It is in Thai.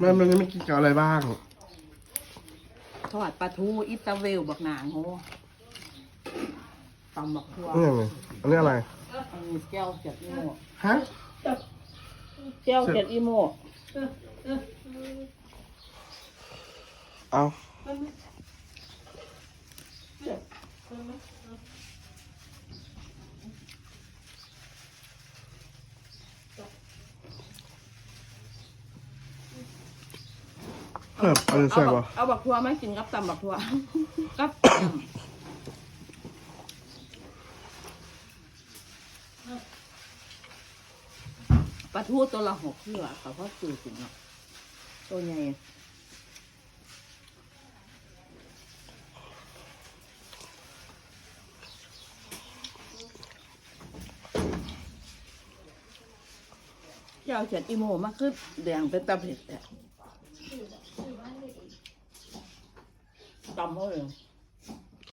แม่มันยังไม่กินกับอะไรบ้าง ทอดปลาทูอิตาเวลบักหนางโหตำบักทั่วนี่ไงอันนี้อะไร อันนี้แก้วเจ็ดอีโม่ฮะ แก้วเจ็ดอีโม่เอา เฮ้ยอันนี้เอาบัปะกเอาบักทัวไหมกินกับตำบักทัวกับปลาทูตัวละหกเพื่อเขาก็ซื้อถึงเนาะตัวใหญ่เจ้าเจ็ดอีโมมาคือแดงเป็นตาเผ็ดแหละ Cầm?